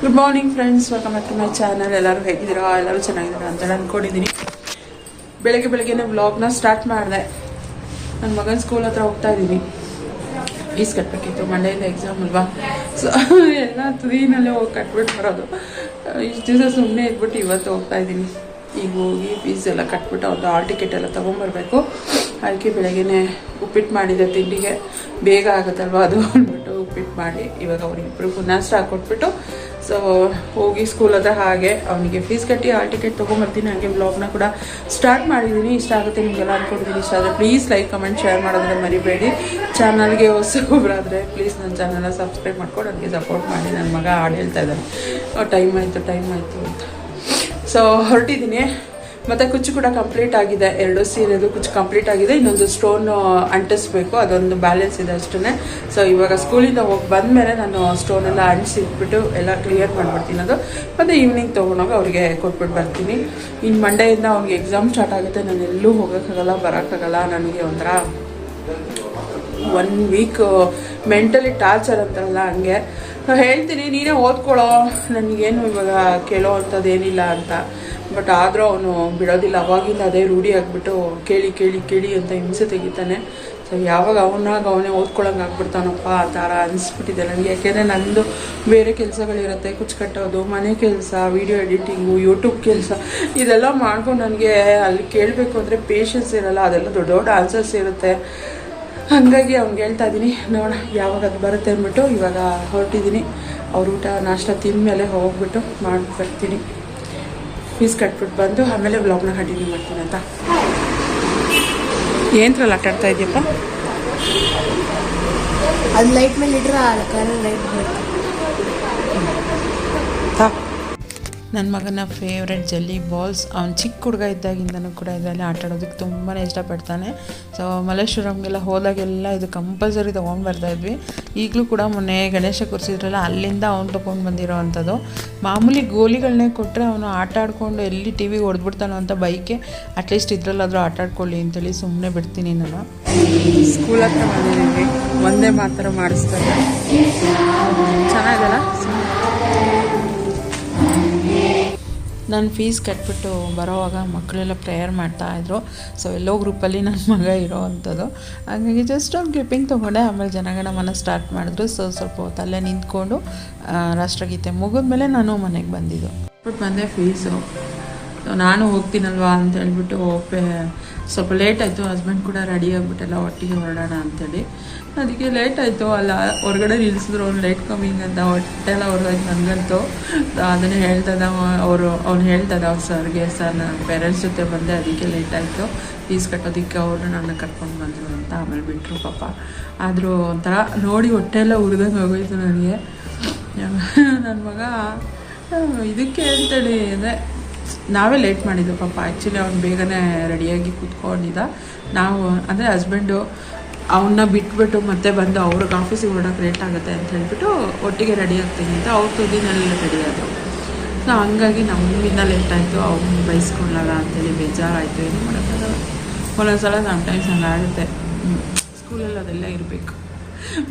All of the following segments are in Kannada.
Good morning friends welcome back to my channel ಎಲ್ಲರೂ ಹೇಗಿದ್ದೀರಾ? ಎಲ್ಲರೂ ಚೆನ್ನಾಗಿದ್ದೀರಾ ಅಂತ ಅಂದ್ಕೊಂಡಿದ್ದೀನಿ ಬೆಳಗ್ಗೆ ಬೆಳಗ್ಗೆನೇ ವ್ಲಾಗ್ನ ಸ್ಟಾರ್ಟ್ ಮಾಡಿದೆ. ನನ್ನ ಮಗನ ಸ್ಕೂಲ್ ಹತ್ರ ಹೋಗ್ತಾ ಇದ್ದೀನಿ. ಫೀಸ್ ಕಟ್ಟಬೇಕಿತ್ತು ಮಂಡೆಯಿಂದ ಎಕ್ಸಾಮ್ ಅಲ್ವಾ? ಸೊ ಎಲ್ಲ ತುದಿನಲ್ಲೇ ಹೋಗಿ ಕಟ್ಬಿಟ್ಟು ಬರೋದು. ಇಷ್ಟು ದಿವಸ ಸುಮ್ಮನೆ ಇದ್ಬಿಟ್ಟು ಇವತ್ತು ಹೋಗ್ತಾ ಇದ್ದೀನಿ. ಈಗ ಹೋಗಿ ಫೀಸ್ ಎಲ್ಲ ಕಟ್ಬಿಟ್ಟು ಅವ್ರದ್ದು ಹಾಲ್ ಟಿಕೆಟ್ ಎಲ್ಲ ತೊಗೊಂಬರ್ಬೇಕು. ಅದಕ್ಕೆ ಬೆಳಗ್ಗೆನೆ ಉಪ್ಪಿಟ್ಟು ಮಾಡಿದೆ ತಿಂಡಿಗೆ. ಬೇಗ ಆಗುತ್ತಲ್ವ? ಅದು ಅಂದ್ಬಿಟ್ಟು ಉಪ್ಪಿಟ್ಟು ಮಾಡಿ ಇವಾಗ ಅವ್ರಿಗಿಬ್ರಿಗೂ ನಾಷ್ಟ ಹಾಕ್ಕೊಟ್ಬಿಟ್ಟು ಸೊ ಹೋಗಿ ಸ್ಕೂಲ್ ಹತ್ರ ಹಾಗೆ ಅವನಿಗೆ ಫೀಸ್ ಕಟ್ಟಿ, ಆ ಟಿಕೆಟ್ ತೊಗೊಂಬರ್ತೀನಿ. ಹಾಗೆ ಬ್ಲಾಗ್ನ ಕೂಡ ಸ್ಟಾರ್ಟ್ ಮಾಡಿದ್ದೀನಿ ಇಷ್ಟ ಆಗುತ್ತೆ ನಿಮಗೆಲ್ಲ ಅಂದ್ಕೊಂಡಿದ್ದೀನಿ ಇಷ್ಟ ಆದರೆ ಪ್ಲೀಸ್ ಲೈಕ್ ಕಮೆಂಟ್ ಶೇರ್ ಮಾಡೋದನ್ನ ಮರಿಬೇಡಿ. ಚಾನಲ್ಗೆ ಹೊಸಬ್ರಾದರೆ ಪ್ಲೀಸ್ ನನ್ನ ಚಾನಲ್ನ ಸಬ್ಸ್ಕ್ರೈಬ್ ಮಾಡ್ಕೊಂಡು. ನನಗೆ ಸಪೋರ್ಟ್ ಮಾಡಿ. ನನ್ನ ಮಗ ಹಾಡು ಹೇಳ್ತಾ ಇದ್ದಾನೆ. ಟೈಮ್ ಆಯಿತು ಟೈಮ್ ಆಯಿತು ಅಂತ. ಸೊ ಹೊರಟಿದ್ದೀನಿ ಮತ್ತು ಕುಚ್ಚು ಕೂಡ ಕಂಪ್ಲೀಟ್ ಆಗಿದೆ. ಎರಡು ಸೀರೆದು ಕುಚ್ಚು ಕಂಪ್ಲೀಟ್ ಆಗಿದೆ. ಇನ್ನೊಂದು ಸ್ಟೋನ್ ಅಂಟಿಸ್ಬೇಕು. ಅದೊಂದು ಬ್ಯಾಲೆನ್ಸ್ ಇದೆ ಅಷ್ಟೇ ಸೊ ಇವಾಗ ಸ್ಕೂಲಿಂದ ಹೋಗಿ ಬಂದಮೇಲೆ ನಾನು ಸ್ಟೋನ್ ಎಲ್ಲ ಅಂಟಿಸಿಟ್ಬಿಟ್ಟು ಎಲ್ಲ ಕ್ಲಿಯರ್ ಮಾಡಿಬಿಡ್ತೀನಿ ಅದು. ಮತ್ತು ಈವ್ನಿಂಗ್ ತೊಗೊಂಡೋಗಿ ಅವ್ರಿಗೆ ಕೊಟ್ಬಿಟ್ಟು ಬರ್ತೀನಿ. ಇನ್ನು ಮಂಡೆಯಿಂದ ಅವ್ನಿಗೆ ಎಕ್ಸಾಮ್ ಸ್ಟಾರ್ಟ್ ಆಗುತ್ತೆ. ನಾನು ಎಲ್ಲೂ ಹೋಗೋಕ್ಕಾಗಲ್ಲ, ಬರೋಕ್ಕಾಗಲ್ಲ. ನನಗೆ ಒಂಥರ ಒನ್ ವೀಕ್ ಮೆಂಟಲಿ ಟಾರ್ಚರ್ ಅಂತಾರಲ್ಲ ಹಂಗೆ. ಹೇಳ್ತೀನಿ, ನೀನೇ ಓದ್ಕೊಳ್ಳೋ ನನಗೇನು ಇವಾಗ ಕೇಳೋ ಅಂಥದ್ದೇನಿಲ್ಲ ಅಂತ. ಬಟ್ ಆದರೂ ಅವನು ಬಿಡೋದಿಲ್ಲ. ಅವಾಗಿಂದ ಅದೇ ರೂಢಿ ಆಗಿಬಿಟ್ಟು ಕೇಳಿ ಕೇಳಿ ಕೇಳಿ ಅಂತ ಹಿಂಸೆ ತೆಗಿತಾನೆ. ಸೊ ಯಾವಾಗ ಅವನಾಗ ಅವನೇ ಓದ್ಕೊಳ್ಳೋಂಗೆ ಆಗ್ಬಿಡ್ತಾನಪ್ಪ ಆ ಥರ ಅನಿಸ್ಬಿಟ್ಟಿದೆ ನನಗೆ ಯಾಕೆಂದರೆ ನಂದು ಬೇರೆ ಕೆಲಸಗಳಿರುತ್ತೆ ಕುಚ್ಚು ಕಟ್ಟೋದು ಮನೆ ಕೆಲಸ, ವೀಡಿಯೋ ಎಡಿಟಿಂಗು, ಯೂಟ್ಯೂಬ್ ಕೆಲಸ, ಇದೆಲ್ಲ ಮಾಡ್ಕೊಂಡು ನನಗೆ ಅಲ್ಲಿ ಕೇಳಬೇಕು ಅಂದರೆ ಪೇಷನ್ಸ್ ಇರಲ್ಲ. ಅದೆಲ್ಲ ದೊಡ್ಡ ದೊಡ್ಡ ಆನ್ಸರ್ಸ್ ಇರುತ್ತೆ. ಹಾಗಾಗಿ ಅವ್ನಿಗೆ ಹೇಳ್ತಾ ಇದ್ದೀನಿ ನೋಡೋಣ ಯಾವಾಗ ಅದು ಬರುತ್ತೆ ಅಂದ್ಬಿಟ್ಟು ಇವಾಗ ಹೊರಟಿದ್ದೀನಿ ಅವ್ರ ಊಟ, ನಾಷ್ಟ ತಿಂದಮೇಲೆ ಹೋಗ್ಬಿಟ್ಟು ಮಾಡಿ ಬರ್ತೀನಿ ಫೀಸ್ ಕಟ್ಬಿಟ್ಟು ಬಂದು ಆಮೇಲೆ ಬ್ಲಾಗ್ನ ಕಂಟಿನ್ಯೂ ಮಾಡ್ತೀನಿ ಅಂತ ಏನ್ರಲ್ಲಿ ಆಟ ಆಡ್ತಾ ಇದೆಯಪ್ಪ? ಅದು ಲೈಟ್ ಮೇಲೆ ಕಲರ್ ಲೈಟ್ ಬರುತ್ತೆ. ನನ್ನ ಮಗನ ಫೇವ್ರೆಟ್ ಜಲ್ಲಿ ಬಾಲ್ಸ್ ಅವ್ನು ಚಿಕ್ಕ ಹುಡುಗ ಇದ್ದಾಗಿಂದನೂ ಕೂಡ ಇದರಲ್ಲಿ ಆಟ ಆಡೋದಕ್ಕೆ ತುಂಬಾ ಇಷ್ಟಪಡ್ತಾನೆ. ಸೊ ಮಲ್ಲೇಶ್ವರಂಗೆಲ್ಲ ಹೋದಾಗೆಲ್ಲ ಇದು ಕಂಪಲ್ಸರಿ ತೊಗೊಂಡು ಬರ್ತಾ ಇದ್ವಿ. ಈಗಲೂ ಕೂಡ ಮೊನ್ನೆ ಗಣೇಶ ಕೂರಿಸಿದ್ರಲ್ಲ, ಅಲ್ಲಿಂದ ಅವ್ನು ತೊಗೊಂಡು ಬಂದಿರೋ ಅಂಥದ್ದು ಮಾಮೂಲಿ ಗೋಲಿಗಳನ್ನೇ ಕೊಟ್ಟರೆ ಅವನು ಆಟ ಆಡ್ಕೊಂಡು ಎಲ್ಲಿ ಟಿ ವಿಗೆ ಹೊಡೆದ್ಬಿಡ್ತಾನೋ ಅಂತ ಬೈಕೆ ಅಟ್ಲೀಸ್ಟ್ ಇದರಲ್ಲಾದರೂ ಆಟ ಆಡ್ಕೊಳ್ಳಿ ಅಂತೇಳಿ ಸುಮ್ಮನೆ ಬಿಡ್ತೀನಿ ನಾನು. ಸ್ಕೂಲ್ ಹತ್ರ ಒಂದೇ ಮಾತ್ರ ಮಾಡಿಸ್ತಾರೆ. ಚೆನ್ನಾಗಲ್ಲ ನಾನು ಫೀಸ್ ಕಟ್ಬಿಟ್ಟು ಬರೋವಾಗ ಮಕ್ಕಳೆಲ್ಲ ಪ್ರೇಯರ್ ಮಾಡ್ತಾಯಿದ್ರು ಸೊ ಎಲ್ಲೋ ಗ್ರೂಪಲ್ಲಿ ನನ್ನ ಮಗ ಇರೋ ಅಂಥದ್ದು. ಹಾಗಾಗಿ ಜಸ್ಟ್ ಒಂದು ಕ್ಲಿಪ್ಪಿಂಗ್ ತೊಗೊಂಡೆ, ಆಮೇಲೆ ಜನಗಣ ಮನ ಸ್ಟಾರ್ಟ್ ಮಾಡಿದ್ರು. ಸೊ ಸ್ವಲ್ಪ ಹೊತ್ತಲ್ಲೇ ನಿಂತ್ಕೊಂಡು ರಾಷ್ಟ್ರಗೀತೆ ಮುಗಿದ್ಮೇಲೆ ನಾನು ಮನೆಗೆ ಬಂದಿದ್ದು. ಬಟ್ ಬಂದೆ ಫೀಸು ಸೊ ನಾನು ಹೋಗ್ತೀನಲ್ವಾ ಅಂತ ಹೇಳ್ಬಿಟ್ಟು ಪೇ ಸ್ವಲ್ಪ ಲೇಟ್ ಆಯಿತು ಹಸ್ಬೆಂಡ್ ಕೂಡ ರೆಡಿ ಆಗಿಬಿಟ್ಟೆಲ್ಲ ಒಟ್ಟಿಗೆ ಹೊರಡೋಣ ಅಂತೇಳಿ. ಅದಕ್ಕೆ ಲೇಟ್ ಆಯಿತು, ಅಲ್ಲ, ಹೊರಗಡೆ ನಿಲ್ಲಿಸಿದ್ರು ಅವ್ನು ಲೇಟ್ ಕಮ್ಮಿಂಗ್ ಅಂತ ಹೊಟ್ಟೆಲ್ಲ ಹೊರಗೋಯ್ತು ನನಗಂತೂ. ಅದನ್ನೇ ಹೇಳ್ತದ ಅವರು, ಅವ್ನು ಹೇಳ್ತದ ಅವ್ರ ಸರ್ಗೆ, ಸರ್ ನನ್ನ ಪೇರೆಂಟ್ಸ್ ಜೊತೆ ಬಂದೆ, ಅದಕ್ಕೆ ಲೇಟ್ ಆಯಿತು. ಫೀಸ್ ಕಟ್ಟೋದಕ್ಕೆ ಅವರು ನನ್ನ ಕರ್ಕೊಂಡು ಬಂದರು ಅಂತ ಆಮೇಲೆ ಬಿಟ್ಟರು ಪಾಪ. ಆದರೂ ಒಂಥರ ನೋಡಿ ಹೊಟ್ಟೆಲ್ಲ ಉರಿದಂಗೆ ಹೋಗೋಯ್ತು ನನಗೆ. ನನ್ನ ಮಗ, ಇದಕ್ಕೆ ಅಂತೇಳಿ ಅಂದರೆ ನಾವೇ ಲೇಟ್ ಮಾಡಿದ್ದು ಪಾಪ. ಆ್ಯಕ್ಚುಲಿ ಅವ್ನು ಬೇಗನೆ ರೆಡಿಯಾಗಿ ಕೂತ್ಕೊಂಡಿದ್ದ. ನಾವು, ಅಂದರೆ ಹಸ್ಬೆಂಡು ಅವನ್ನ ಬಿಟ್ಬಿಟ್ಟು ಮತ್ತೆ ಬಂದು ಅವ್ರಿಗೆ ಆಫೀಸಿಗೆ ಹೊರಡೋಕೆ ಲೇಟ್ ಆಗುತ್ತೆ ಅಂತ ಹೇಳ್ಬಿಟ್ಟು ಒಟ್ಟಿಗೆ ರೆಡಿ ಆಗ್ತೀನಿ ಅಂತ ಅವ್ರ ತುದಿನಲ್ಲಿ ರೆಡಿ ಆದರು. ಸೊ ಹಂಗಾಗಿ ನಮ್ಮಿಂದ ಲೇಟ್ ಆಯಿತು. ಅವ್ನು ಬೈಸ್ಕೊಳ್ಳಲ್ಲ ಅಂತೇಳಿ ಬೇಜಾರಾಯಿತು. ಏನು ಮಾಡೋಕ್ಕಾಗಲ್ಲ. ಒಂದೊಂದ್ಸಲ ಟೈಮ್ಸ್ ಹಂಗೆ ಆಗುತ್ತೆ ಸ್ಕೂಲಲ್ಲಿ ಅದೆಲ್ಲ ಇರಬೇಕು.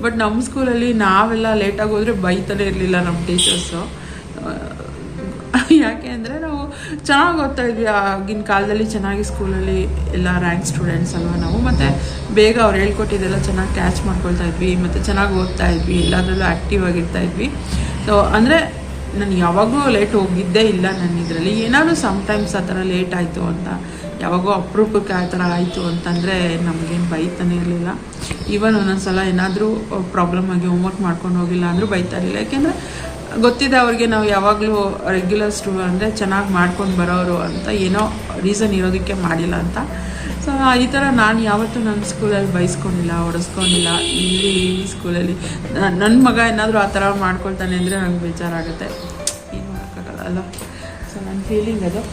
ಬಟ್ ನಮ್ಮ ಸ್ಕೂಲಲ್ಲಿ ನಾವೆಲ್ಲ ಲೇಟಾಗಿ ಹೋದರೆ ಬೈತಾನೆ ಇರಲಿಲ್ಲ ನಮ್ಮ ಟೀಚರ್ಸು ಯಾಕೆ ಅಂದರೆ ನಾವು ಚೆನ್ನಾಗಿ ಓದ್ತಾ ಇದ್ವಿ. ಆಗಿನ ಕಾಲದಲ್ಲಿ ಚೆನ್ನಾಗಿ ಸ್ಕೂಲಲ್ಲಿ ಎಲ್ಲ ರ್ಯಾಂಕ್ ಸ್ಟೂಡೆಂಟ್ಸ್ ಅಲ್ವಾ ನಾವು. ಮತ್ತು ಬೇಗ ಅವ್ರು ಹೇಳ್ಕೊಟ್ಟಿದ್ದೆಲ್ಲ ಚೆನ್ನಾಗಿ ಕ್ಯಾಚ್ ಮಾಡ್ಕೊಳ್ತಾ ಇದ್ವಿ. ಮತ್ತು ಚೆನ್ನಾಗಿ ಓದ್ತಾ ಇದ್ವಿ. ಎಲ್ಲದರಲ್ಲೂ ಆ್ಯಕ್ಟಿವ್ ಆಗಿರ್ತಾ ಇದ್ವಿ. ಸೊ ಅಂದರೆ ನಾನು ಯಾವಾಗಲೂ ಲೇಟ್ ಹೋಗಿದ್ದೇ ಇಲ್ಲ ನನ್ನ ಇದರಲ್ಲಿ. ಏನಾದರೂ ಸಮ್ಟೈಮ್ಸ್ ಆ ಥರ ಲೇಟ್ ಆಯಿತು ಅಂತ, ಯಾವಾಗೋ ಅಪರೂಪಕ್ಕೆ ಆ ಥರ ಆಯಿತು ಅಂತಂದರೆ ನಮಗೇನು ಬೈತಾನೆ ಇರಲಿಲ್ಲ. ಈವನ್ ಒಂದೊಂದು ಸಲ ಏನಾದರೂ ಪ್ರಾಬ್ಲಮ್ ಆಗಿ ಹೋಮ್ವರ್ಕ್ ಮಾಡ್ಕೊಂಡು ಹೋಗಿಲ್ಲ ಅಂದರೂ ಬೈತಾ ಇರಲಿಲ್ಲ. ಯಾಕೆಂದರೆ ಗೊತ್ತಿದೆ ಅವ್ರಿಗೆ ನಾವು ಯಾವಾಗಲೂ ರೆಗ್ಯುಲರ್ ಸ್ಟೂ ಅಂದರೆ ಚೆನ್ನಾಗಿ ಮಾಡ್ಕೊಂಡು ಬರೋರು ಅಂತ ಏನೋ ರೀಸನ್ ಇರೋದಕ್ಕೆ ಮಾಡಿಲ್ಲ ಅಂತ. ಸೊ ಈ ಥರ ನಾನು ಯಾವತ್ತೂ ನನ್ನ ಸ್ಕೂಲಲ್ಲಿ ಬೈಸ್ಕೊಂಡಿಲ್ಲ ಹೊಡೆಸ್ಕೊಂಡಿಲ್ಲ ಇಲ್ಲಿ ಸ್ಕೂಲಲ್ಲಿ ನನ್ನ ಮಗ ಏನಾದರೂ ಆ ಥರ ಮಾಡ್ಕೊಳ್ತಾನೆ ಅಂದರೆ ನನಗೆ ಬೇಜಾರಾಗುತ್ತೆ. ಏನು ಮಾಡೋಕ್ಕಾಗಲ್ಲ ಅಲ್ಲ ಸೊ ನನ್ನ ಫೀಲಿಂಗ್ ಅದು.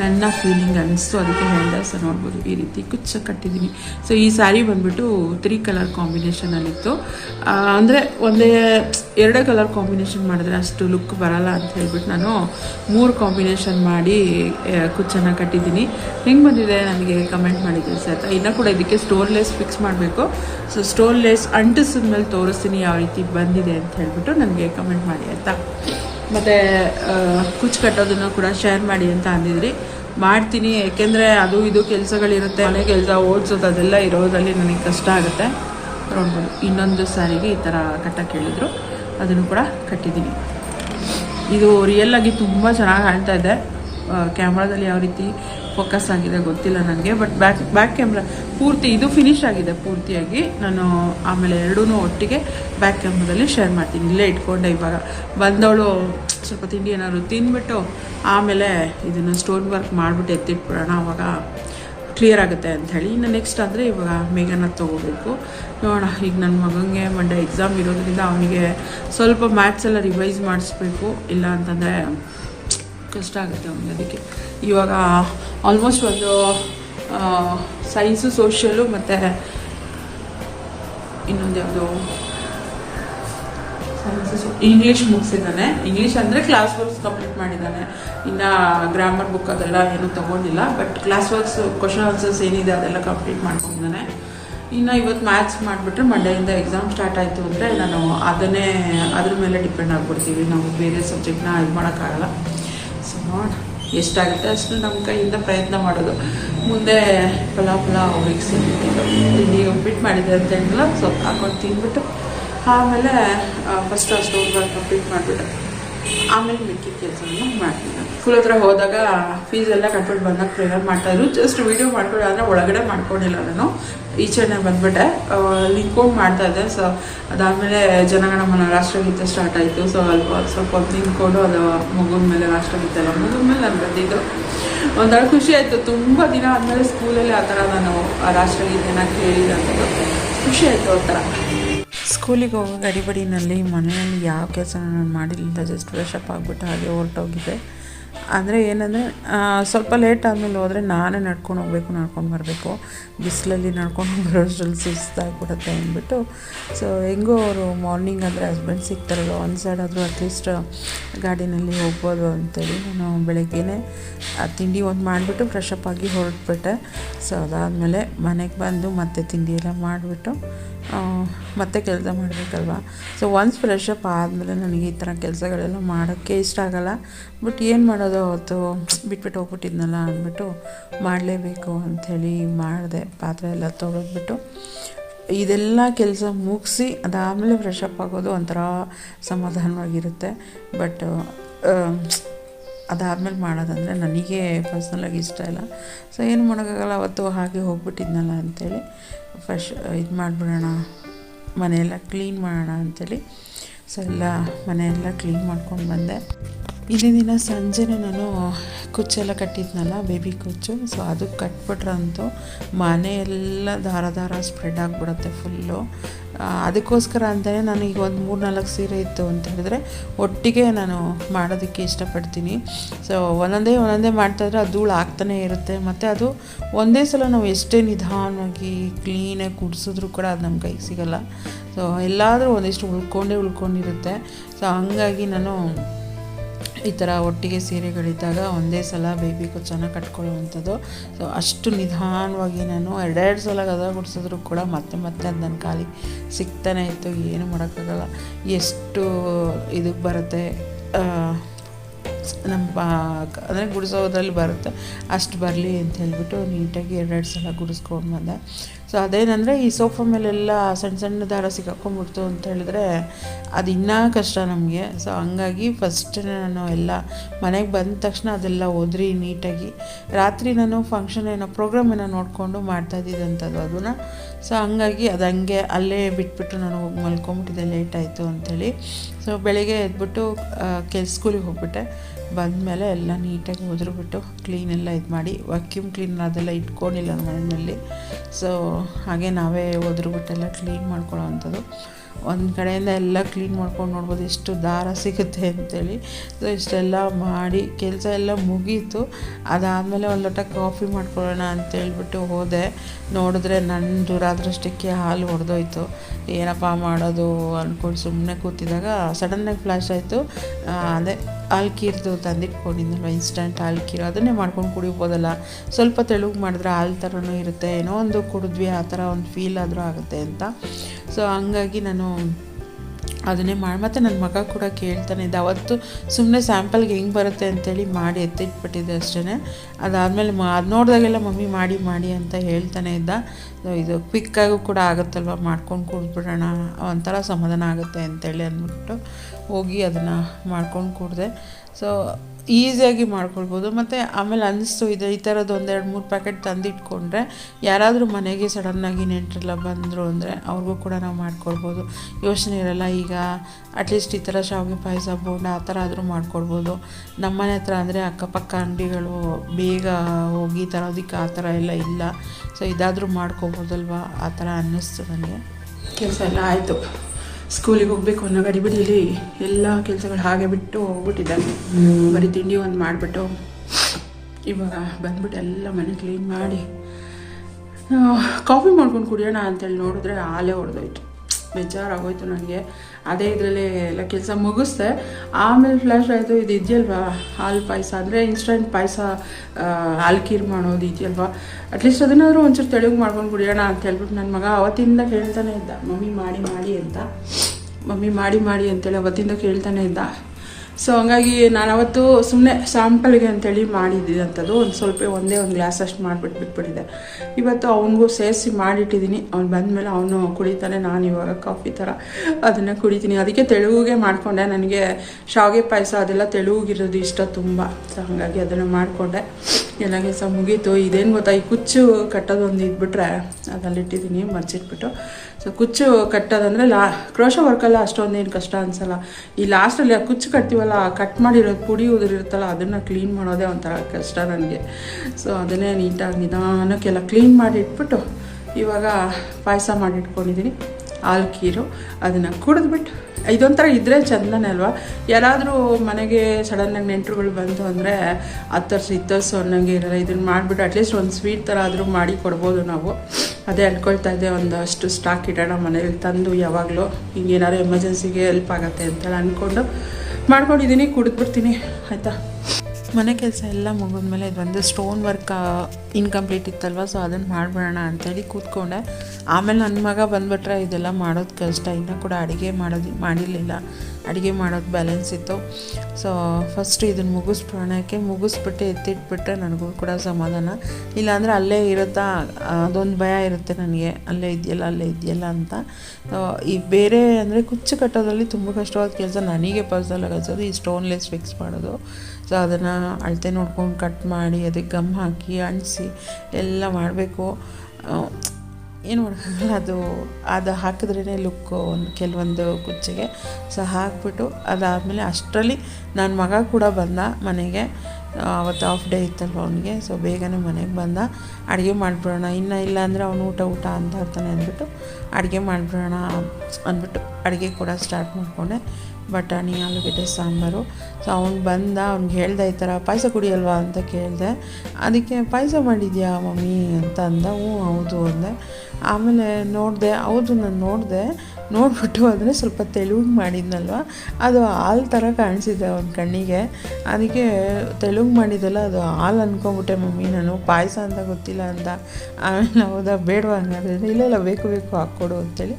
ನನ್ನ ಫೀಲಿಂಗ್ ಅನ್ನಿಸ್ತು ಅದಕ್ಕೆ ಹೇಳಿದೆ ಸೊ ನೋಡ್ಬೋದು. ಈ ರೀತಿ ಕುಚ್ಚ ಕಟ್ಟಿದ್ದೀನಿ. ಸೊ ಈ ಸ್ಯಾರಿ ಬಂದ್ಬಿಟ್ಟು ತ್ರೀ ಕಲರ್ ಕಾಂಬಿನೇಷನಲ್ಲಿತ್ತು ಅಂದರೆ ಒಂದೇ, ಎರಡೇ ಕಲರ್ ಕಾಂಬಿನೇಷನ್ ಮಾಡಿದ್ರೆ ಅಷ್ಟು ಲುಕ್ ಬರಲ್ಲ ಅಂತ ಹೇಳ್ಬಿಟ್ಟು ನಾನು ಮೂರು ಕಾಂಬಿನೇಷನ್ ಮಾಡಿ ಕುಚ್ಚನ್ನು ಕಟ್ಟಿದ್ದೀನಿ. ಹೆಂಗೆ ಬಂದಿದೆ ನನಗೆ ಕಮೆಂಟ್ ಮಾಡಿದ್ದೀನಿ ಸರ್? ಇನ್ನೂ ಕೂಡ ಇದಕ್ಕೆ ಸ್ಟೋನ್ ಲೇಸ್ ಫಿಕ್ಸ್ ಮಾಡಬೇಕು. ಸೊ ಸ್ಟೋನ್ ಲೇಸ್ ಅಂಟಿಸಿದ ಮೇಲೆ ತೋರಿಸ್ತೀನಿ ಯಾವ ರೀತಿ ಬಂದಿದೆ ಅಂತ ಹೇಳ್ಬಿಟ್ಟು ನನಗೆ ಕಮೆಂಟ್ ಮಾಡಿ, ಆಯಿತಾ? ಮತ್ತು ಕುಚ್ಚು ಕಟ್ಟೋದನ್ನು ಕೂಡ ಶೇರ್ ಮಾಡಿ ಅಂತ ಅಂದಿದ್ರಿ. ಮಾಡ್ತೀನಿ ಯಾಕೆಂದರೆ ಅದು ಇದು ಕೆಲಸಗಳಿರುತ್ತೆ, ಮನೆ ಕೆಲಸ ಓಡಿಸೋದು ಅದೆಲ್ಲ ಇರೋದ್ರಲ್ಲಿ ನನಗೆ ಕಷ್ಟ ಆಗುತ್ತೆ. ನೋಡ್ಬೋದು ಇನ್ನೊಂದು ಸಾರಿಗೆ ಈ ಥರ ಕಟ್ಟಕ್ಕೆ ಹೇಳಿದ್ರು ಅದನ್ನು ಕೂಡ ಕಟ್ಟಿದ್ದೀನಿ. ಇದು ರಿಯಲ್ ಆಗಿ ತುಂಬ ಚೆನ್ನಾಗಿ ಕಾಣ್ತಾ ಇದೆ. ಕ್ಯಾಮ್ರಾದಲ್ಲಿ ಯಾವ ರೀತಿ ಫೋಕಸ್ ಆಗಿದೆ ಗೊತ್ತಿಲ್ಲ ನನಗೆ ಬಟ್ ಬ್ಯಾಕ್ ಬ್ಯಾಕ್ ಕ್ಯಾಮ್ರಾ ಪೂರ್ತಿ ಇದು ಫಿನಿಶ್ ಆಗಿದೆ ಪೂರ್ತಿಯಾಗಿ. ನಾನು ಆಮೇಲೆ ಎರಡೂ ಒಟ್ಟಿಗೆ ಬ್ಯಾಕ್ ಕ್ಯಾಮ್ರಾದಲ್ಲಿ ಶೇರ್ ಮಾಡ್ತೀನಿ. ಇಲ್ಲೇ ಇಟ್ಕೊಂಡೆ ಇವಾಗ. ಬಂದವಳು ಸ್ವಲ್ಪ ತಿಂಡಿ ಏನಾದ್ರು ತಿಂದ್ಬಿಟ್ಟು ಆಮೇಲೆ ಇದನ್ನು ಸ್ಟೋನ್ ವರ್ಕ್ ಮಾಡಿಬಿಟ್ಟು ಎತ್ತಿಟ್ಬಿಡೋಣ, ಅವಾಗ ಕ್ಲಿಯರ್ ಆಗುತ್ತೆ ಅಂತ ಹೇಳಿ. ಇನ್ನು ನೆಕ್ಸ್ಟ್ ಅಂದರೆ ಇವಾಗ ಮೇಘನ ತೊಗೋಬೇಕು ನೋಡೋಣ, ಈಗ ನನ್ನ ಮಗನಿಗೆ ಮಂಡೆ ಎಕ್ಸಾಮ್ ಇರೋದ್ರಿಂದ ಅವನಿಗೆ ಸ್ವಲ್ಪ ಮ್ಯಾಥ್ಸ್ ಎಲ್ಲ ರಿವೈಸ್ ಮಾಡಿಸ್ಬೇಕು. ಇಲ್ಲ ಅಂತಂದರೆ ಕಷ್ಟ ಆಗುತ್ತೆ ಅವನಿಗೆ ಅದಕ್ಕೆ. ಇವಾಗ ಆಲ್ಮೋಸ್ಟ್ ಒಂದು ಸೈನ್ಸು ಸೋಷಿಯಲು ಮತ್ತು ಇನ್ನೊಂದು ಯಾವುದು ಇಂಗ್ಲೀಷ್ ಮುಗಿಸಿದ್ದಾನೆ ಇಂಗ್ಲೀಷ್ ಅಂದರೆ ಕ್ಲಾಸ್ ವರ್ಕ್ಸ್ ಕಂಪ್ಲೀಟ್ ಮಾಡಿದ್ದಾನೆ. ಇನ್ನು ಗ್ರಾಮರ್ ಬುಕ್ ಅದೆಲ್ಲ ಏನೂ ತೊಗೊಂಡಿಲ್ಲ but class works question answers ಏನಿದೆ ಅದೆಲ್ಲ ಕಂಪ್ಲೀಟ್ ಮಾಡ್ಕೊಂಡಿದ್ದಾನೆ. ಇನ್ನು ಇವತ್ತು ಮ್ಯಾಥ್ಸ್ ಮಾಡಿಬಿಟ್ರೆ ಮಂಡೆಯಿಂದ ಎಕ್ಸಾಮ್ ಸ್ಟಾರ್ಟ್ ಆಯಿತು ಅಂದರೆ ನಾನು ಅದನ್ನೇ, ಅದ್ರ ಮೇಲೆ ಡಿಪೆಂಡ್ ಆಗಿಬಿಡ್ತೀವಿ. ನಾವು ಬೇರೆ ಸಬ್ಜೆಕ್ಟ್ನ ಇದು ಮಾಡೋಕ್ಕಾಗಲ್ಲ. ಸೊ ನೋಡೋಣ. ಎಷ್ಟಾಗುತ್ತೆ ಅಷ್ಟು ನಮ್ಮ ಕೈಯಿಂದ ಪ್ರಯತ್ನ ಮಾಡೋದು. ಮುಂದೆ ಪಲಾವ್ ಫಲ ಅವ್ರಿಗೆ ಸಿಗುತ್ತೆ. ತಿಂಡಿ ಉಪ್ಪಿಟ್ಟು ಮಾಡಿದೆ ಅಂತ ಹೇಳಿಲ್ಲ ಸ್ವಲ್ಪ ಹಾಕೊಂಡು ತಿಂದ್ಬಿಟ್ಟು, ಆಮೇಲೆ ಫಸ್ಟ್ ಅಷ್ಟು ಕಂಪ್ಲೀಟ್ ಮಾಡಿಬಿಟ್ಟು. ಆಮೇಲೆ ಮಿಕ್ಕಿದ ಕೆಲಸವನ್ನು ಮಾಡ್ತೀನಿ ಸ್ಕೂಲ್ ಹತ್ರ ಹೋದಾಗ ಫೀಸ್ ಎಲ್ಲ ಕಟ್ಬಿಟ್ಟು ಬಂದಾಗ ಪ್ರೇಯರ್ ಮಾಡ್ತಾಯಿದ್ರು ಜಸ್ಟ್ ವೀಡಿಯೋ ಮಾಡ್ಕೊಂಡು ಆದರೆ ಒಳಗಡೆ ಮಾಡ್ಕೊಂಡಿಲ್ಲ ನಾನು. ಈಚೆನೆ ಬಂದ್ಬಿಟ್ಟೆ. ನಿಂತ್ಕೊಂಡು ಮಾಡ್ತಾ ಇದ್ದೆ. ಸೊ ಅದಾದಮೇಲೆ ಜನಗಣಮನ ರಾಷ್ಟ್ರಗೀತೆ ಸ್ಟಾರ್ಟ್ ಆಯಿತು. ಸೊ ಅಲ್ಲಿ ಸ್ವಲ್ಪ ಹೊತ್ತು ನಿಂತ್ಕೊಂಡು ಅದು ಮಗುನ ಮೇಲೆ ರಾಷ್ಟ್ರಗೀತೆ ಎಲ್ಲ ಮಗುನ ಮೇಲೆ ನಾನು ಬಂದಿದ್ದು. ಒಂಥರ ಖುಷಿ ಆಯಿತು. ತುಂಬ ದಿನ ಆದಮೇಲೆ ಸ್ಕೂಲಲ್ಲಿ ಆ ಥರ ನಾನು ರಾಷ್ಟ್ರಗೀತೆನ ಕೇಳಿದಂಥದ್ದು ಖುಷಿ ಆಯಿತು ಒಂಥರ. ಸ್ಕೂಲಿಗೆ ಹೋಗೋ ಗಡಿಬಡಿನಲ್ಲಿ ಮನೆಯಲ್ಲಿ ಯಾವ ಕೆಲಸ ನಾನು ಮಾಡಿರಲಿಲ್ಲ ಜಸ್ಟ್ ಫ್ರೆಶ್ ಅಪ್ ಆಗಿಬಿಟ್ಟು ಹಾಗೆ ಹೊರಟೋಗಿದ್ದೆ ಅಂದರೆ ಏನಂದರೆ ಸ್ವಲ್ಪ ಲೇಟ್ ಆದಮೇಲೆ ಹೋದರೆ ನಾನೇ ನಡ್ಕೊಂಡು ಹೋಗಬೇಕು, ನಡ್ಕೊಂಡು ಬರಬೇಕು. ಬಿಸಿಲಲ್ಲಿ ನಡ್ಕೊಂಡು ಬರೋಷ್ಟ್ರಲ್ಲಿ ಸುಸ್ತಾಗ್ಬಿಡುತ್ತೆ ಅಂದ್ಬಿಟ್ಟು. ಸೊ ಹೆಂಗೋ ಅವರು ಮಾರ್ನಿಂಗ್ ಅಂದರೆ ಹಸ್ಬೆಂಡ್ ಸಿಗ್ತಾರಲ್ಲ, ಒಂದು ಸೈಡ್ ಆದರೂ ಅಟ್ಲೀಸ್ಟ್ ಗಾಡಿನಲ್ಲಿ ಹೋಗ್ಬೋದು ಅಂತೇಳಿ ನಾನು ಬೆಳಗ್ಗೆನೇ, ಆ, ತಿಂಡಿ ಒಂದು ಮಾಡಿಬಿಟ್ಟು ಫ್ರೆಶ್ ಅಪ್ ಆಗಿ ಹೊರಟ್ಬಿಟ್ಟೆ. ಸೊ ಅದಾದಮೇಲೆ ಮನೆಗೆ ಬಂದು ಮತ್ತೆ ತಿಂಡಿ ಎಲ್ಲ ಮಾಡಿಬಿಟ್ಟು ಮತ್ತೆ ಕೆಲಸ ಮಾಡಬೇಕಲ್ವ? ಸೊ ಒನ್ಸ್ ಫ್ರೆಶ್ ಅಪ್ ಆದಮೇಲೆ ನನಗೆ ಈ ಥರ ಕೆಲಸಗಳೆಲ್ಲ ಮಾಡೋಕ್ಕೆ ಇಷ್ಟ ಆಗಲ್ಲ. ಬಟ್ ಏನು ಮಾಡೋದು? ಅವತ್ತು ಬಿಟ್ಬಿಟ್ಟು ಹೋಗ್ಬಿಟ್ಟಿದ್ನಲ್ಲ ಅಂದ್ಬಿಟ್ಟು ಮಾಡಲೇಬೇಕು ಅಂಥೇಳಿ ಮಾಡಿದೆ, ಪಾತ್ರೆ ಎಲ್ಲ ತೊಳೆದ್ಬಿಟ್ಟು. ಇದೆಲ್ಲ ಕೆಲಸ ಮುಗಿಸಿ ಅದಾದಮೇಲೆ ಫ್ರೆಶ್ ಅಪ್ ಆಗೋದು ಒಂಥರ ಸಮಾಧಾನವಾಗಿರುತ್ತೆ. ಬಟ್ ಅದಾದಮೇಲೆ ಮಾಡೋದಂದರೆ ನನಗೆ ಪರ್ಸ್ನಲಾಗಿ ಇಷ್ಟ ಇಲ್ಲ. ಸೊ ಏನು ಮಾಡೋಕ್ಕಾಗಲ್ಲ, ಅವತ್ತು ಹಾಗೆ ಹೋಗ್ಬಿಟ್ಟಿದ್ನಲ್ಲ ಅಂಥೇಳಿ. ಫ್ರೆಶ್ ಇದು ಮಾಡಿಬಿಡೋಣ, ಮನೆಯೆಲ್ಲ ಕ್ಲೀನ್ ಮಾಡೋಣ ಅಂಥೇಳಿ. ಸೊ ಎಲ್ಲ ಮನೆಯೆಲ್ಲ ಕ್ಲೀನ್ ಮಾಡ್ಕೊಂಡು ಬಂದೆ. ಇದೇ ದಿನ ಸಂಜೆನೇ ನಾನು ಕುಚ್ಚೆಲ್ಲ ಕಟ್ಟಿದ್ನಲ್ಲ ಬೇಬಿ ಕುಚ್ಚು ಸೊ ಅದು ಕಟ್ಬಿಟ್ರಂತೂ ಮನೆಯೆಲ್ಲ ದಾರ ದಾರ ಸ್ಪ್ರೆಡ್ ಆಗಿಬಿಡುತ್ತೆ ಫುಲ್ಲು ಅದಕ್ಕೋಸ್ಕರ ಅಂತಲೇ ನಾನು ಈಗ ಒಂದು ಮೂರು ನಾಲ್ಕು ಸೀರೆ ಇತ್ತು ಅಂತ ಹೇಳಿದ್ರೆ ಒಟ್ಟಿಗೆ ನಾನು ಮಾಡೋದಕ್ಕೆ ಇಷ್ಟಪಡ್ತೀನಿ. ಸೊ ಒಂದೊಂದೇ ಒಂದೊಂದೇ ಮಾಡ್ತಾಯಿದ್ರೆ ಅದು ಧೂಳು ಆಗ್ತಾನೆ ಇರುತ್ತೆ. ಮತ್ತು ಅದು ಒಂದೇ ಸಲ ನಾವು ಎಷ್ಟೇ ನಿಧಾನವಾಗಿ ಕ್ಲೀನಾಗಿ ಕುಡಿಸಿದ್ರೂ ಕೂಡ ಅದು ನಮ್ಮ ಕೈಗೆ ಸಿಗಲ್ಲ. ಸೊ ಎಲ್ಲಾದರೂ ಒಂದಿಷ್ಟು ಉಳ್ಕೊಂಡೇ ಉಳ್ಕೊಂಡಿರುತ್ತೆ. ಸೊ ಹಂಗಾಗಿ ನಾನು ಈ ಥರ ಒಟ್ಟಿಗೆ ಸೀರೆಗಳಿದ್ದಾಗ ಒಂದೇ ಸಲ ಬೇಬಿ ಕುಚ್ಚನ ಕಟ್ಕೊಳ್ಳುವಂಥದ್ದು. ಸೊ ಅಷ್ಟು ನಿಧಾನವಾಗಿ ನಾನು ಎರಡೆರಡು ಸಲ ಗದ ಗುಡಿಸಿದ್ರು ಕೂಡ ಮತ್ತೆ ಮತ್ತೆ ಅದು ನನ್ನ ಕಾಲಿಗೆ ಸಿಗ್ತಾನೆ ಇತ್ತು, ಏನು ಮಾಡೋಕ್ಕಾಗಲ್ಲ. ಎಷ್ಟು ಇದಕ್ಕೆ ಬರುತ್ತೆ ನಮ್ಮ ಅಂದರೆ ಗುಡಿಸೋದ್ರಲ್ಲಿ ಬರುತ್ತೆ. ಅಷ್ಟು ಬರಲಿ ಅಂತ ಹೇಳ್ಬಿಟ್ಟು ನೀಟಾಗಿ ಎರಡೆರಡು ಸಲ ಗುಡಿಸ್ಕೊಂಡು ಬಂದೆ. ಸೊ ಅದೇನಂದರೆ ಈ ಸೋಫಾ ಮೇಲೆಲ್ಲ ಸಣ್ಣ ಸಣ್ಣ ದಾರ ಸಿಕ್ಕಾಕೊಂಡ್ಬಿಡ್ತು ಅಂತ ಹೇಳಿದ್ರೆ ಅದು ಇನ್ನೂ ಕಷ್ಟ ನಮಗೆ. ಸೊ ಹಂಗಾಗಿ ಫಸ್ಟ್ ನಾನು ಎಲ್ಲ ಮನೆಗೆ ಬಂದ ತಕ್ಷಣ ಅದೆಲ್ಲ ಓದ್ರಿ ನೀಟಾಗಿ. ರಾತ್ರಿ ನಾನು ಫಂಕ್ಷನ್ ಏನೋ ಪ್ರೋಗ್ರಾಮ್ ಏನೋ ನೋಡಿಕೊಂಡು ಮಾಡ್ತಾ ಇದ್ದಿದ್ದಂಥದ್ದು ಅದನ್ನು. ಸೊ ಹಂಗಾಗಿ ಅದು ಹಂಗೆ ಅಲ್ಲೇ ಬಿಟ್ಬಿಟ್ಟು ನಾನು ಹೋಗಿ ಮಲ್ಕೊಂಬಿಟ್ಟಿದ್ದೆ ಲೇಟ್ ಆಯಿತು ಅಂಥೇಳಿ ಸೊ ಬೆಳಿಗ್ಗೆ ಎದ್ಬಿಟ್ಟು ಕೆಲ್ಸಗಳಿಗೆ ಸ್ಕೂಲಿಗೆ ಹೋಗ್ಬಿಟ್ಟೆ. ಬಂದಮೇಲೆ ಎಲ್ಲ ನೀಟಾಗಿ ಒದ್ರುಬಿಟ್ಟು ಕ್ಲೀನ್ ಎಲ್ಲ ಇದು ಮಾಡಿ ವ್ಯಾಕ್ಯೂಮ್ ಕ್ಲೀನ್ ಅದೆಲ್ಲ ಇಟ್ಕೊಂಡಿಲ್ಲ ಮನೆಯಲ್ಲಿ. ಸೊ ಹಾಗೆ ನಾವೇ ಒದ್ರುಬಿಟ್ಟೆಲ್ಲ ಕ್ಲೀನ್ ಮಾಡ್ಕೊಳ್ಳೋ ಅಂಥದ್ದು. ಒಂದು ಕಡೆಯಿಂದ ಎಲ್ಲ ಕ್ಲೀನ್ ಮಾಡ್ಕೊಂಡು ನೋಡ್ಬೋದು ಎಷ್ಟು ದಾರ ಸಿಗುತ್ತೆ ಅಂತೇಳಿ. ಸೊ ಇಷ್ಟೆಲ್ಲ ಮಾಡಿ, ಕೆಲಸ ಎಲ್ಲ ಮುಗೀತು. ಅದಾದಮೇಲೆ ಒಂದು ಲೋಟ ಕಾಫಿ ಮಾಡ್ಕೊಳ್ಳೋಣ ಅಂತೇಳ್ಬಿಟ್ಟು ಹೋದೆ. ನೋಡಿದ್ರೆ ನನ್ನ ದುರಾದೃಷ್ಟಕ್ಕೆ ಹಾಲು ಹೊಡೆದೋಯ್ತು ಏನಪ್ಪ ಮಾಡೋದು ಅಂದ್ಕೊಂಡು ಸುಮ್ಮನೆ ಕೂತಿದ್ದಾಗ ಸಡನ್ನಾಗಿ ಫ್ಲ್ಯಾಶ್ ಆಯಿತು. ಅದೇ ಹಾಲು ತಂದಿಟ್ಕೊಂಡಿದ್ದಲ್ವ ಇನ್ಸ್ಟಂಟ್ ಹಾಲು ಅದನ್ನೇ ಮಾಡ್ಕೊಂಡು ಕುಡಿಬೋದಲ್ಲ. ಸ್ವಲ್ಪ ತೆಳುಗು ಮಾಡಿದ್ರೆ ಹಾಲು ಥರನೂ ಇರುತ್ತೆ, ಏನೋ ಒಂದು ಕುಡಿದ್ವಿ, ಆ ಥರ ಒಂದು ಫೀಲ್ ಆದರೂ ಆಗುತ್ತೆ ಅಂತ. ಸೊ ಹಂಗಾಗಿ ನಾನು ಅದನ್ನೇ ಮಾಡಿ. ಮತ್ತು ನನ್ನ ಮಗ ಕೂಡ ಕೇಳ್ತಾನೆ ಇದ್ದ ಅವತ್ತು ಸುಮ್ಮನೆ ಸ್ಯಾಂಪಲ್ಗೆ ಹೆಂಗೆ ಬರುತ್ತೆ ಅಂತೇಳಿ ಮಾಡಿ ಎತ್ತಿಟ್ಬಿಟ್ಟಿದ್ದೆ ಅಷ್ಟೇ ಅದಾದಮೇಲೆ ಮ, ಅದು ನೋಡಿದಾಗೆಲ್ಲ ಮಮ್ಮಿ ಮಾಡಿ ಮಾಡಿ ಅಂತ ಹೇಳ್ತಾನೆ ಇದ್ದ. ಇದು ಕ್ವಿಕ್ಕಾಗೂ ಕೂಡ ಆಗುತ್ತಲ್ವ, ಮಾಡ್ಕೊಂಡು ಕುಡಿದ್ಬಿಡೋಣ ಒಂಥರ ಸಮಾಧಾನ ಆಗುತ್ತೆ ಅಂತೇಳಿ ಅಂದ್ಬಿಟ್ಟು ಹೋಗಿ ಅದನ್ನು ಮಾಡ್ಕೊಂಡು ಕುಡಿದೆ. ಸೊ ಈಸಿಯಾಗಿ ಮಾಡ್ಕೊಳ್ಬೋದು. ಮತ್ತು ಆಮೇಲೆ ಅನ್ನಿಸ್ತು ಇದು, ಈ ಥರದ್ದು ಒಂದೆರಡು ಮೂರು ಪ್ಯಾಕೆಟ್ ತಂದಿಟ್ಕೊಂಡ್ರೆ ಯಾರಾದರೂ ಮನೆಗೆ ಸಡನ್ನಾಗಿ ನೆಂಟರೆಲ್ಲ ಬಂದರು ಅಂದರೆ ಅವ್ರಿಗೂ ಕೂಡ ನಾವು ಮಾಡ್ಕೊಳ್ಬೋದು. ಯೋಚನೆ ಇರಲ್ಲ, ಈಗ ಅಟ್ಲೀಸ್ಟ್ ಈ ಥರ ಶಾವಿಗೆ ಪಾಯಸ, ಬೋಂಡ ಆ ಥರ ಆದರೂ ಮಾಡ್ಕೊಳ್ಬೋದು. ನಮ್ಮನೆ ಹತ್ರ ಅಂದರೆ ಅಕ್ಕಪಕ್ಕ ಅಂಗಡಿಗಳು ಬೇಗ ಹೋಗಿ ತರೋದಕ್ಕೆ ಆ ಥರ ಎಲ್ಲ ಇಲ್ಲ. ಸೊ ಇದಾದರೂ ಮಾಡ್ಕೊಬೋದಲ್ವಾ? ಆ ಥರ ಅನ್ನಿಸ್ತು ನನಗೆ ಕೆಲಸ ಎಲ್ಲ ಆಯಿತು. ಸ್ಕೂಲಿಗೆ ಹೋಗಬೇಕು ಅನ್ನೋ ಗಡಿಬಿಡಿಯಲ್ಲಿ ಎಲ್ಲ ಕೆಲಸಗಳು ಹಾಗೆ ಬಿಟ್ಟು ಹೋಗ್ಬಿಟ್ಟಿದ್ದಾನೆ ಬರೀ ತಿಂಡಿ ಒಂದು ಮಾಡಿಬಿಟ್ಟು ಇವಾಗ ಬಂದ್ಬಿಟ್ಟು ಎಲ್ಲ ಮನೆ ಕ್ಲೀನ್ ಮಾಡಿ ಕಾಫಿ ಮಾಡ್ಕೊಂಡು ಕುಡಿಯೋಣ ಅಂತೇಳಿ ನೋಡಿದ್ರೆ ಆಲೇ ಹೊಡೆದೋಯ್ತು ಬೇಜಾರಾಗೋಯ್ತು ನನಗೆ ಅದೇ ಇದರಲ್ಲಿ ಎಲ್ಲ ಕೆಲಸ ಮುಗಿಸ್ದೆ. ಆಮೇಲೆ ಫ್ಲ್ಯಾಶ್ ಆಯಿತು, ಇದು ಇದೆಯಲ್ವಾ? ಹಾಲು ಪಾಯಸ ಅಂದರೆ ಇನ್ಸ್ಟಂಟ್ ಪಾಯಸ ಹಾಲು ಕೀರು ಮಾಡೋದು ಇದೆಯಲ್ವಾ? ಅಟ್ಲೀಸ್ಟ್ ಅದನ್ನಾದರೂ ಒಂಚೂರು ತೆಳುಗು ಮಾಡ್ಕೊಂಡು ಕುಡಿಯೋಣ ಅಂತ ಹೇಳ್ಬಿಟ್ಟು ನನ್ನ ಮಗ ಅವತ್ತಿಂದ ಕೇಳ್ತಾನೆ ಇದ್ದ, ಮಮ್ಮಿ, ಮಾಡಿ ಮಾಡಿ ಅಂತ. ಮಮ್ಮಿ, ಮಾಡಿ ಮಾಡಿ ಅಂತೇಳಿ ಅವತ್ತಿಂದ ಕೇಳ್ತಾನೆ ಇದ್ದ. ಸೊ ಹಂಗಾಗಿ ನಾನು ಅವತ್ತು ಸುಮ್ಮನೆ ಸ್ಯಾಂಪಲ್ಗೆ ಅಂತೇಳಿ ಮಾಡಿದ್ದಂಥದ್ದು ಒಂದು ಸ್ವಲ್ಪ ಒಂದೇ ಒಂದು ಗ್ಲಾಸ್ ಅಷ್ಟು ಮಾಡಿಬಿಟ್ಟು ಬಿಟ್ಬಿಟ್ಟಿದ್ದೆ. ಇವತ್ತು ಅವನಿಗೂ ಸೇರಿಸಿ ಮಾಡಿಟ್ಟಿದ್ದೀನಿ ಅವ್ನು ಬಂದಮೇಲೆ ಅವನು ಕುಡಿತಾನೆ, ನಾನು ಇವಾಗ ಕಾಫಿ ಥರ ಅದನ್ನು ಕುಡಿತೀನಿ. ಅದಕ್ಕೆ ತೆಳುವಿಗೆ ಮಾಡಿಕೊಂಡೆ. ನನಗೆ ಶಾವಿಗೆ ಪಾಯಸ ಅದೆಲ್ಲ ತೆಳುಗಿರೋದು ಇಷ್ಟ ತುಂಬ. ಸೊ ಹಾಗಾಗಿ ಅದನ್ನು ಮಾಡಿಕೊಂಡೆ. ಎಲ್ಲ ಕೆಲಸ ಮುಗೀತು ಇದೇನು ಗೊತ್ತಾ? ಈ ಕುಚ್ಚು ಕಟ್ಟೋದೊಂದು ಇದ್ಬಿಟ್ರೆ ಅದಲ್ಲಿಟ್ಟಿದ್ದೀನಿ ಮರ್ಚಿಟ್ಬಿಟ್ಟು. ಸೊ ಕುಚ್ಚು ಕಟ್ಟೋದಂದರೆ ಲಾ, ಕ್ರೋಶ ವರ್ಕಲ್ಲ, ಅಷ್ಟೊಂದೇನು ಕಷ್ಟ ಅನಿಸಲ್ಲ. ಈ ಲಾಸ್ಟಲ್ಲಿ ಆ ಕುಚ್ಚು ಕಟ್ತೀವಲ್ಲ ಕಟ್ ಮಾಡಿರೋದು ಪುಡಿ ಉದುರಿರುತ್ತಲ್ಲ, ಅದನ್ನು ಕ್ಲೀನ್ ಮಾಡೋದೇ ಒಂಥರ ಕಷ್ಟ ನನಗೆ. ಸೊ ಅದನ್ನೇ ನೀಟಾಗಿ ನಿಧಾನಕ್ಕೆಲ್ಲ ಕ್ಲೀನ್ ಮಾಡಿಟ್ಬಿಟ್ಟು ಇವಾಗ ಪಾಯಸ ಮಾಡಿಟ್ಕೊಂಡಿದ್ದೀನಿ ಹಾಲು ಕೀರು, ಅದನ್ನು ಕುಡಿದ್ಬಿಟ್ಟು, ಇದೊಂಥರ ಇದ್ದರೆ ಚಂದನೇ ಅಲ್ವಾ? ಯಾರಾದರೂ ಮನೆಗೆ ಸಡನ್ನಾಗಿ ನೆಂಟರುಗಳು ಬಂತು ಅಂದರೆ ಹತ್ತರ್ಸು ಇತ್ತರ್ಸು ಅನ್ನೋಂಗೆ ಇರಲ್ಲ. ಇದನ್ನು ಮಾಡಿಬಿಟ್ಟು ಅಟ್ಲೀಸ್ಟ್ ಒಂದು ಸ್ವೀಟ್ ಥರ ಆದರೂ ಮಾಡಿ ಕೊಡ್ಬೋದು ನಾವು. ಅದೇ ಅನ್ಕೊಳ್ತಾ ಇದ್ದೆ, ಒಂದಷ್ಟು ಸ್ಟಾಕ್ ಇಡೋಣ ಮನೇಲಿ, ತಂದು ಯಾವಾಗಲೂ ಹಿಂಗೇನಾದ್ರು ಎಮರ್ಜೆನ್ಸಿಗೆ ಹೆಲ್ಪ್ ಆಗುತ್ತೆ ಅಂತೇಳಿ ಅಂದ್ಕೊಂಡು ಮಾಡ್ಕೊಂಡಿದ್ದೀನಿ ಕುಡಿದ್ಬಿಡ್ತೀನಿ. ಆಯಿತಾ? ಮನೆ ಕೆಲಸ ಎಲ್ಲ ಮುಗಿದ್ಮೇಲೆ ಇದೊಂದು ಸ್ಟೋನ್ ವರ್ಕ್ ಇನ್ಕಂಪ್ಲೀಟ್ ಇತ್ತಲ್ವ ಸೊ ಅದನ್ನು ಮಾಡಿಬಿಡೋಣ ಅಂತೇಳಿ ಕೂತ್ಕೊಂಡೆ. ಆಮೇಲೆ ನನ್ನ ಮಗ ಬಂದುಬಿಟ್ರೆ ಇದೆಲ್ಲ ಮಾಡೋದು ಕಷ್ಟ. ಇನ್ನೂ ಕೂಡ ಅಡುಗೆ ಮಾಡೋದು ಮಾಡಿರಲಿಲ್ಲ. ಅಡುಗೆ ಮಾಡೋದು ಬ್ಯಾಲೆನ್ಸ್ ಇತ್ತು. ಸೊ ಫಸ್ಟ್ ಇದನ್ನು ಮುಗಿಸ್ಬಿಡೋಣಕ್ಕೆ ಮುಗಿಸ್ಬಿಟ್ಟು ಎತ್ತಿಟ್ಬಿಟ್ರೆ ನನಗೂ ಕೂಡ ಸಮಾಧಾನ. ಇಲ್ಲಾಂದರೆ ಅಲ್ಲೇ ಇರುತ್ತಾ, ಅದೊಂದು ಭಯ ಇರುತ್ತೆ ನನಗೆ. ಅಲ್ಲೇ ಇದೆಯಲ್ಲ ಅಲ್ಲೇ ಇದೆಯಲ್ಲ ಅಂತ. ಈ ಬೇರೆ ಅಂದರೆ ಕುಚ್ಚು ಕಟ್ಟೋದ್ರಲ್ಲಿ ತುಂಬ ಕಷ್ಟವಾದ ಕೆಲಸ ನನಗೆ ಪರ್ಸನಲ್ ಆಗಿಸೋದು ಈ ಸ್ಟೋನ್ಲೆಸ್ ಫಿಕ್ಸ್ ಮಾಡೋದು. ಸೊ ಅದನ್ನು ಅಳತೆ ನೋಡ್ಕೊಂಡು ಕಟ್ ಮಾಡಿ ಅದಕ್ಕೆ ಗಮ್ ಹಾಕಿ ಅಂಟಿಸಿ ಎಲ್ಲ ಮಾಡಬೇಕು. ಏನು ಮಾಡೋಕ್ಕಾಗಲ್ಲ. ಅದು ಅದು ಹಾಕಿದ್ರೇ ಲುಕ್ಕು ಒಂದು ಕೆಲವೊಂದು ಕುಚ್ಚಿಗೆ. ಸೊ ಹಾಕ್ಬಿಟ್ಟು ಅದಾದಮೇಲೆ ಅಷ್ಟರಲ್ಲಿ ನನ್ನ ಮಗ ಕೂಡ ಬಂದ ಮನೆಗೆ. ಅವತ್ತು ಆಫ್ ಡೇ ಇತ್ತಲ್ವ ಅವನಿಗೆ. ಸೊ ಬೇಗನೆ ಮನೆಗೆ ಬಂದ. ಅಡುಗೆ ಮಾಡಿಬಿಡೋಣ. ಇನ್ನು ಇಲ್ಲ ಅಂದರೆ ಅವನು ಊಟ ಊಟ ಅಂತ ಇರ್ತಾನೆ ಅಂದ್ಬಿಟ್ಟು ಅಡುಗೆ ಮಾಡಿಬಿಡೋಣ ಅಂದ್ಬಿಟ್ಟು ಅಡುಗೆ ಕೂಡ ಸ್ಟಾರ್ಟ್ ಮಾಡಿಕೊಂಡೆ. ಬಟಾಣಿ, ಆಲೂಗಡ್ಡೆ, ಸಾಂಬಾರು. ಸೊ ಅವ್ನು ಬಂದ, ಅವ್ನಿಗೆ ಹೇಳ್ದೆ, ಈ ಥರ ಪಾಯಸ ಕುಡಿಯಲ್ವಾ? ಅಂತ ಕೇಳಿದೆ. ಅದಕ್ಕೆ ಪಾಯಸ ಮಾಡಿದ್ಯಾ ಮಮ್ಮಿ? ಅಂತ ಅಂದ. ಹ್ಞೂ, ಹೌದು, ಅಂದೆ. ಆಮೇಲೆ ನೋಡಿದೆ, ಹೌದು, ನಾನು ನೋಡಿದೆ. ನೋಡ್ಬಿಟ್ಟು ಅದನ್ನು ಸ್ವಲ್ಪ ತೆಲುಗು ಮಾಡಿದ್ನಲ್ವ? ಅದು ಹಾಲು ಥರ ಕಾಣಿಸಿದೆ ಅವನ ಕಣ್ಣಿಗೆ. ಅದಕ್ಕೆ ತೆಲುಗು ಮಾಡಿದ್ದಲ್ಲ ಅದು ಹಾಲು ಅಂದ್ಕೊಂಬಿಟ್ಟೆ ಮಮ್ಮಿ ನಾನು. ಪಾಯಸ ಅಂತ ಗೊತ್ತಿಲ್ಲ ಅಂತ. ಆಮೇಲೆ ಹೌದಾ, ಬೇಡವಾ ಹಂಗಾದ್ರೆ? ಇಲ್ಲ ಇಲ್ಲ, ಬೇಕು ಬೇಕು, ಹಾಕ್ಕೊಡು ಅಂತೇಳಿ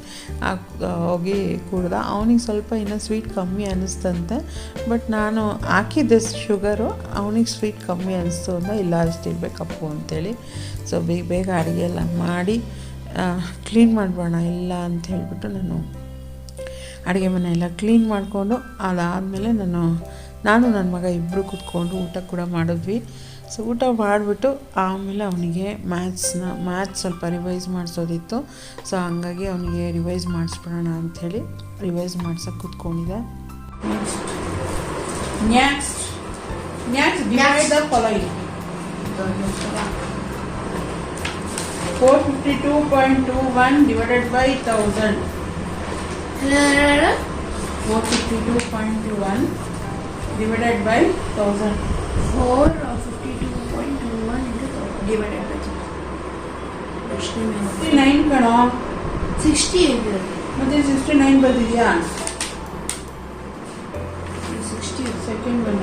ಹೋಗಿ ಕುಡ್ದ. ಅವನಿಗೆ ಸ್ವಲ್ಪ ಇನ್ನೂ ಸ್ವೀಟ್ ಕಮ್ಮಿ ಅನ್ನಿಸ್ತಂತೆ ಬಟ್ ನಾನು ಹಾಕಿದ್ದೆ ಶುಗರು ಅವನಿಗೆ ಸ್ವೀಟ್ ಕಮ್ಮಿ ಅನ್ನಿಸ್ತು ಅಂತ ಇಲ್ಲ ಅಷ್ಟಿರ್ಬೇಕಪ್ಪು ಅಂತೇಳಿ. ಸೊ ಬೇಗ ಬೇಗ ಅಡುಗೆ ಎಲ್ಲ ಮಾಡಿ ಕ್ಲೀನ್ ಮಾಡ್ಬೋಣ ಇಲ್ಲ ಅಂತ ಹೇಳಿಬಿಟ್ಟು ನಾನು ಅಡುಗೆ ಮನೆ ಎಲ್ಲ ಕ್ಲೀನ್ ಮಾಡಿಕೊಂಡು ಅದಾದಮೇಲೆ ನಾನು ನಾನು ನನ್ನ ಮಗ ಇಬ್ಬರು ಕೂತ್ಕೊಂಡು ಊಟ ಕೂಡ ಮಾಡಿದ್ವಿ. ಸೊ ಊಟ ಮಾಡಿಬಿಟ್ಟು ಆಮೇಲೆ ಅವನಿಗೆ ಮ್ಯಾಥ್ಸ್ನ ಮ್ಯಾಥ್ಸ್ ಸ್ವಲ್ಪ ರಿವೈಸ್ ಮಾಡಿಸೋದಿತ್ತು. ಸೊ ಹಂಗಾಗಿ ಅವನಿಗೆ ರಿವೈಸ್ ಮಾಡಿಸ್ಬಿಡೋಣ ಅಂಥೇಳಿ ರಿವೈಸ್ ಮಾಡ್ಸೋಕೆ ಕೂತ್ಕೊಂಡಿದ್ದೆ. Next next divide the following four fifty two point two one divided by thousand four fifty two point one divided by thousand four fifty two point two one into divided by sixty nine ಕಣೋ ಸಿಕ್ಸ್ಟಿ ಇದೆ ಮತ್ತೆ ಸಿಕ್ಸ್ಟಿ ನೈನ್ ಬಂದಿದೆಯಾ? ಸಿಕ್ಸ್ಟಿ ಸೆಕೆಂಡ್ ಒನ್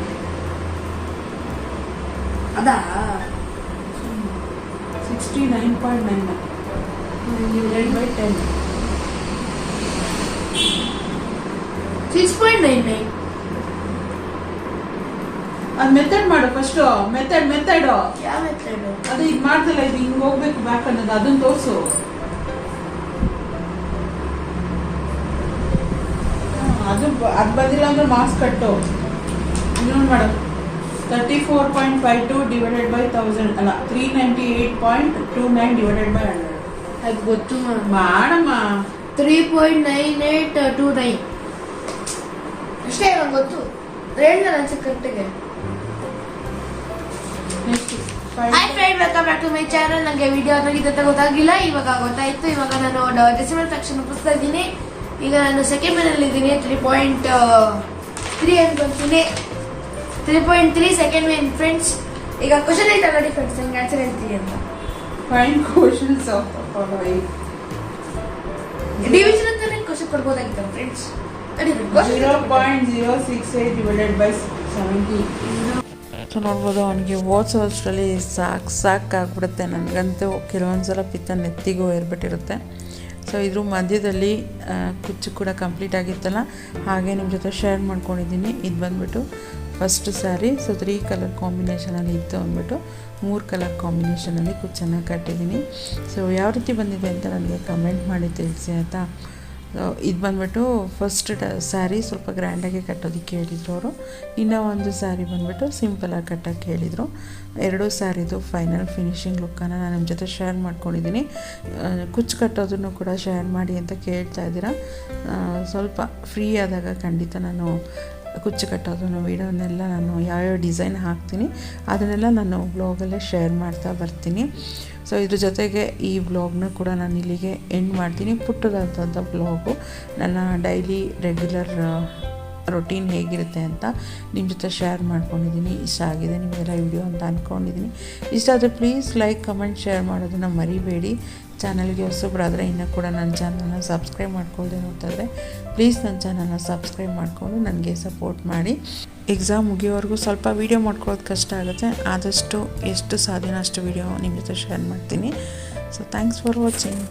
ಅದಾ? Sixty nine point nine divided by ten six point nine nine ಅದು ಮೆಥಡ್ ಮಾಡು ಫಸ್ಟು ಮೆಥಡ್ ಮೆಥಡು ಯಾವ ಮೆಥಡ್ ಅದು ಇದು ಮಾಡ್ದಲ್ಲ ಇದು ಹಿಂಗೆ ಹೋಗ್ಬೇಕು ಬ್ಯಾಕ್ ಅನ್ನೋದು ಅದನ್ನ ತೋರಿಸು. ಅದು ಅದು ಬಂದಿಲ್ಲ ಅಂದ್ರೆ ಮಾರ್ಕ್ಸ್ ಕಟ್ಟು. ಇನ್ನೊಂದು ಮಾಡು. Thirty four point five two divided by thousand ಅಲ್ಲ three ninety eight point two nine divided by hundred ಅದು ಗೊತ್ತು ಮಾಡಮ್ಮ. Three point nine eight two nine ಅಷ್ಟೇ ನಂಗೆ ಗೊತ್ತು. ಹೇಳ್ದೆ ಅನ್ಸುತ್ತೆ ಕರೆಕ್ಟಿಗೆ hi friend welcome back to my channel ನನಗೆ ವಿಡಿಯೋ ಗೊತ್ತಾಗಿಲ್ಲ. ಇವಾಗ ಗೊತ್ತಾಯ್ತು. ಇವಾಗ ನಾನು ಡೆಸಿಮಲ್ ಫ್ರಾಕ್ಷನ್ ಒಪ್ಪಿಸ್ತಾ ಇದ್ದೀನಿ. ಈಗ ನಾನು ಸೆಕೆಂಡ್ ಮೇನಲ್ಲಿ ಇದ್ದೀನಿ. ತ್ರೀ ಪಾಯಿಂಟ್ ತ್ರೀ ಅಂತ ಬಂತೀನಿ three point three second main friends ಈಗ ಕ್ವಶನ್ ಐತೆ ನೋಡಿ ಫ್ರೆಂಡ್ಸ್ ನಂಗೆ ಆನ್ಸರ್ ಹೇಳ್ತೀನಿ ಅಂತ. Fine questions of following division ಅಂತ ನಂಗೆ question ಕೊಡ್ಬೋದಾಗಿತ್ತು friends zero point zero six eight divided by seventy so ನೋಡ್ಬೋದು ಅವನಿಗೆ ಓದಿಸೋಷ್ಟರಲ್ಲಿ ಸಾಕು ಸಾಕಾಗ್ಬಿಡುತ್ತೆ ನನಗಂತೂ ಕೆಲವೊಂದು ಸಲ ಪಿತ್ತ ನೆತ್ತಿಗೂ ಏರ್ಬಿಟ್ಟಿರುತ್ತೆ. ಸೊ ಇದ್ರ ಮಧ್ಯದಲ್ಲಿ ಕುಚ್ಚು ಕೂಡ ಕಂಪ್ಲೀಟ್ ಆಗಿತ್ತಲ್ಲ? ಹಾಗೆ ನಿಮ್ಮ ಜೊತೆ ಶೇರ್ ಮಾಡ್ಕೊಂಡಿದ್ದೀನಿ. ಇದು ಬಂದ್ಬಿಟ್ಟು first sari so three colour ಕಾಂಬಿನೇಷನಲ್ಲಿ ಇತ್ತು ಅಂದ್ಬಿಟ್ಟು ಮೂರು ಕಲರ್ ಕಾಂಬಿನೇಷನಲ್ಲಿ ಚೆನ್ನಾಗಿ ಕಟ್ಟಿದ್ದೀನಿ. ಸೊ ಯಾವ ರೀತಿ ಬಂದಿದೆ ಅಂತ ನನಗೆ ಕಮೆಂಟ್ ಮಾಡಿ ತಿಳಿಸಿ ಆಯಿತಾ? ಇದು ಬಂದ್ಬಿಟ್ಟು ಫಸ್ಟ್ ಸ್ಯಾರಿ ಸ್ವಲ್ಪ ಗ್ರ್ಯಾಂಡಾಗಿ ಕಟ್ಟೋದಕ್ಕೆ ಹೇಳಿದರು ಅವರು. ಇನ್ನೂ ಒಂದು ಸ್ಯಾರಿ ಬಂದುಬಿಟ್ಟು ಸಿಂಪಲಾಗಿ ಕಟ್ಟೋಕ್ಕೆ ಹೇಳಿದರು. ಎರಡು ಸ್ಯಾರಿದು ಫೈನಲ್ ಫಿನಿಶಿಂಗ್ ಲುಕ್ಕನ್ನು ನಾನು ನಿಮ್ಮ ಜೊತೆ ಶೇರ್ ಮಾಡ್ಕೊಂಡಿದ್ದೀನಿ. ಕುಚ್ಚು ಕಟ್ಟೋದನ್ನು ಕೂಡ ಶೇರ್ ಮಾಡಿ ಅಂತ ಕೇಳ್ತಾ ಇದ್ದೀರಾ. ಸ್ವಲ್ಪ ಫ್ರೀ ಆದಾಗ ಖಂಡಿತ ನಾನು ಕುಚ್ಚು ಕಟ್ಟೋದನ್ನು ವೀಡಿಯೋನೆಲ್ಲ ನಾನು ಯಾವ್ಯಾವ ಡಿಸೈನ್ ಹಾಕ್ತೀನಿ, ಅದನ್ನೆಲ್ಲ ನಾನು ಬ್ಲಾಗಲ್ಲೇ ಶೇರ್ ಮಾಡ್ತಾ ಬರ್ತೀನಿ. ಸೊ ಇದ್ರ ಜೊತೆಗೆ ಈ ಬ್ಲಾಗ್ನ ಕೂಡ ನಾನು ಇಲ್ಲಿಗೆ ಎಂಡ್ ಮಾಡ್ತೀನಿ. ಪುಟ್ಟದಾದಂಥ ಬ್ಲಾಗು ನನ್ನ ಡೈಲಿ ರೆಗ್ಯುಲರ್ ರೊಟೀನ್ ಹೇಗಿರುತ್ತೆ ಅಂತ ನಿಮ್ಮ ಜೊತೆ ಶೇರ್ ಮಾಡ್ಕೊಂಡಿದ್ದೀನಿ. ಇಷ್ಟ ಆಗಿದೆ ನಿಮಗೆಲ್ಲ ವಿಡಿಯೋ ಅಂತ ಅಂದ್ಕೊಂಡಿದ್ದೀನಿ ಇಷ್ಟ ಆದರೆ ಪ್ಲೀಸ್ ಲೈಕ್ ಕಮೆಂಟ್ ಶೇರ್ ಮಾಡೋದನ್ನು ಮರಿಬೇಡಿ. ಚಾನಲ್ಗೆ ಹೊಸಬ್ರಾದರೆ ಇನ್ನೂ ಕೂಡ ನನ್ನ ಚಾನಲ್ನ ಸಬ್ಸ್ಕ್ರೈಬ್ ಮಾಡ್ಕೊಳ್ದೆ ನೋಡ್ತಾಯಿದ್ರೆ ಪ್ಲೀಸ್ ನನ್ನ ಚಾನಲ್ನ ಸಬ್ಸ್ಕ್ರೈಬ್ ಮಾಡಿಕೊಂಡು ನನಗೆ ಸಪೋರ್ಟ್ ಮಾಡಿ. ಎಕ್ಸಾಮ್ ಮುಗಿಯೋವರೆಗೂ ಸ್ವಲ್ಪ ವೀಡಿಯೋ ಮಾಡ್ಕೊಳ್ಳೋದು ಕಷ್ಟ ಆಗುತ್ತೆ. ಆದಷ್ಟು ಎಷ್ಟು ಸಾಧ್ಯನೋ ಅಷ್ಟು ವೀಡಿಯೋ ನಿಮ್ಮ ಜೊತೆ ಶೇರ್ ಮಾಡ್ತೀನಿ. So thanks for watching